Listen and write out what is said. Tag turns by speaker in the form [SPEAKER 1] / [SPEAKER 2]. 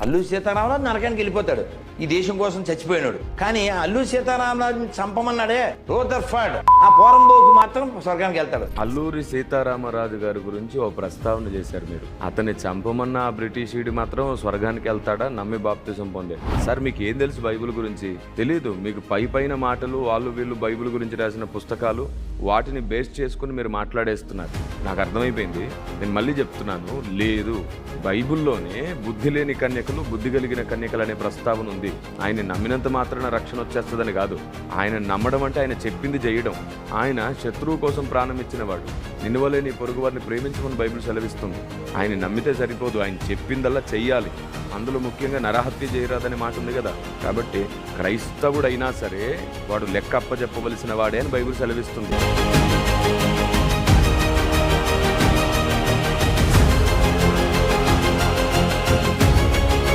[SPEAKER 1] అల్లు సీతారామరాజు నరకానికి వెళ్ళిపోతాడు. ఈ దేశం కోసం చచ్చిపోయినాడు. కానీ అల్లు సీతారామరాజు చంపమన్నాడే రోదర్ఫాడ్ ఆ పోరంబోకు మాత్రం స్వర్గానికి వెళ్తాడు.
[SPEAKER 2] అల్లూరి సీతారామరాజు గారి గురించి ఓ ప్రస్తావన చేశారు మీరు. అతన్ని చంపమన్న ఆ బ్రిటిషీయుడు మాత్రం స్వర్గానికి వెళ్తాడా? నమ్మి బాప్తిజం పొందే సార్ మీకు ఏం తెలుసు బైబిల్ గురించి? తెలీదు. మీకు పై పైన మాటలు వాళ్ళు వీళ్ళు బైబిల్ గురించి రాసిన పుస్తకాలు వాటిని బేస్ చేసుకుని మీరు మాట్లాడేస్తున్నారు. నాకు అర్థమైపోయింది. నేను మళ్ళీ చెప్తున్నాను. లేదు. బైబిల్లోనే బుద్ధి లేని కన్యకలు బుద్ధి కలిగిన కన్యకలు అనే ప్రస్తావన ఉంది. ఆయన నమ్మినంత మాత్రాన రక్షణ వచ్చేస్తుందని కాదు. ఆయన నమ్మడం అంటే ఆయన చెప్పింది చేయడం ఆయన శత్రువు కోసం ప్రాణం ఇచ్చినవాడు నిన్నువలే నీ పొరుగు వారిని ప్రేమించమని బైబిల్ సెలవిస్తుంది. ఆయన నమ్మితే సరిపోదు. ఆయన చెప్పిందల్లా చెయ్యాలి. అందులో ముఖ్యంగా నరహత్య చేయరాదనే మాట ఉంది కదా కాబట్టి క్రైస్తవుడైనా సరే వాడు లెక్క అప్పచెప్పవలసిన వాడే అని బైబిల్ సెలవిస్తుంది.